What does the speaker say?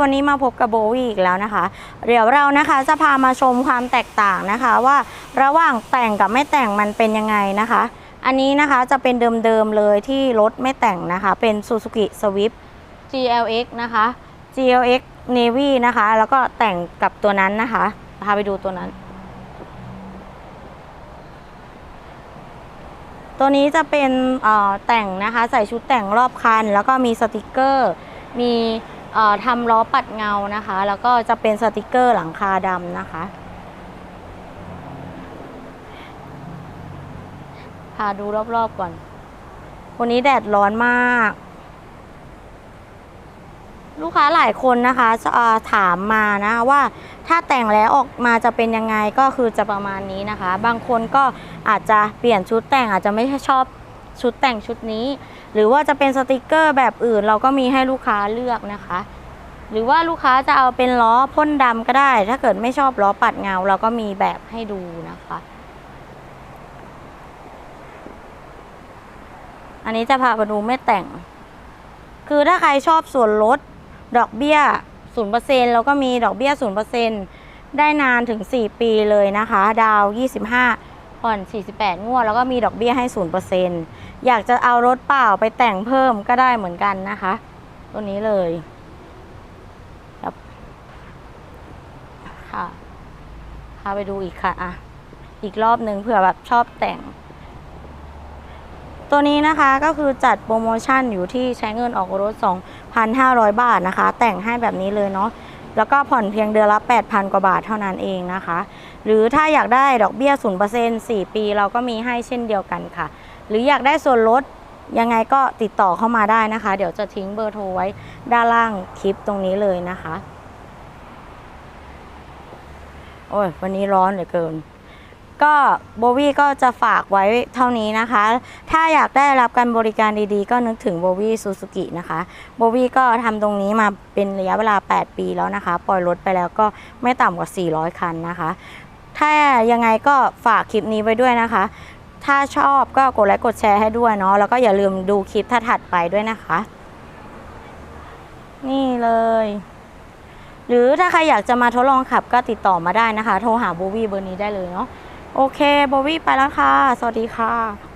วันนี้มาพบกับโบวี่อีกแล้วนะคะ เดี๋ยวเรานะคะจะพามาชมความแตกต่างนะคะว่าระหว่างแต่งกับไม่แต่งมันเป็นยังไงนะคะ อันนี้นะคะจะเป็นเดิมๆเลยที่รถไม่แต่งนะคะ เป็น Suzuki Swift GLX นะคะ GLX Navy นะคะ แล้วก็แต่งกับตัวนั้นนะคะพาไปดูตัวนั้น ตัวนี้จะเป็นแต่งนะคะใส่ชุดแต่งรอบคัน แล้วก็มีสติกเกอร์ มี ทำล้อปัดเงานะคะ แล้วก็จะเป็นสติกเกอร์หลังคาดำนะคะ พาดูรอบๆก่อน วันนี้แดดร้อนมาก ลูกค้าหลายคนนะคะะถามมานะว่าถ้าแต่งแล้วออกมาจะเป็นยังไงก็คือจะประมาณนี้นะคะ บางคนก็อาจจะเปลี่ยนชุดแต่งอาจจะไม่ชอบ ชุดแต่งชุดนี้ หรือว่าจะเป็นสติกเกอร์แบบอื่น เราก็มีให้ลูกค้าเลือกนะคะ หรือว่าลูกค้าจะเอาเป็นล้อพ่นดำก็ได้ ถ้าเกิดไม่ชอบล้อปัดเงา เราก็มีแบบให้ดูนะคะ อันนี้จะพาไปดูไม่แต่ง คือถ้าใครชอบส่วนลดดอกเบี้ย0%แล้วก็มีดอกเบี้ย0%ได้นานถึง 4 ปีเลยนะคะ ดาว 25 ผ่อน 48 งวด แล้วก็มีดอกเบี้ยให้ 0%อยากจะเอารถเปล่าไปแต่งเพิ่มก็ได้เหมือนกันนะคะ ตัวนี้เลยครับค่ะพาไปดูอีกค่ะอะ อีกรอบหนึ่งเผื่อแบบชอบแต่ง ตัวนี้นะคะก็คือจัดโปรโมชั่นอยู่ที่ใช้เงินออกรถ 2,500 บาทนะคะ แต่งให้แบบนี้เลยเนาะ แล้วก็ผ่อนเพียงเดือนละ 8,000 กว่าบาทเท่านั้นเองนะคะ หรือถ้าอยากได้ดอกเบี้ย 0% 4 ปี เราก็มีให้เช่นเดียวกันค่ะ หรืออยากได้ส่วนลดยังไงก็ติดต่อเข้ามาได้นะคะ เดี๋ยวจะทิ้งเบอร์โทรไว้ด้านล่างคลิปตรงนี้เลยนะคะ โอ้ย วันนี้ร้อนเหลือเกิน ก็โบวี่ก็จะฝากไว้เท่านี้นะคะ ถ้าอยากได้รับการบริการดีๆ ก็นึกถึงโบวี่ซูซูกินะคะโบวี่ก็ทำตรงนี้มาเป็นระยะเวลา 8 ปีแล้วนะคะ ปล่อยรถไปแล้วก็ไม่ต่ำกว่า 400 คันนะคะ ถ้ายังไงก็ฝากคลิปนี้ไว้ด้วยนะคะ ถ้าชอบก็กดไลค์กดแชร์ให้ด้วยเนาะแล้วก็อย่าลืมดูคลิปถัดๆไปด้วยนะคะ นี่เลยหรือถ้าใครอยากจะมาทดลองขับก็ติดต่อมาได้นะคะ โทรหาโบวี่เบอร์นี้ได้เลยเนาะ โอเคโบวี่ไปแล้วค่ะ สวัสดีค่ะ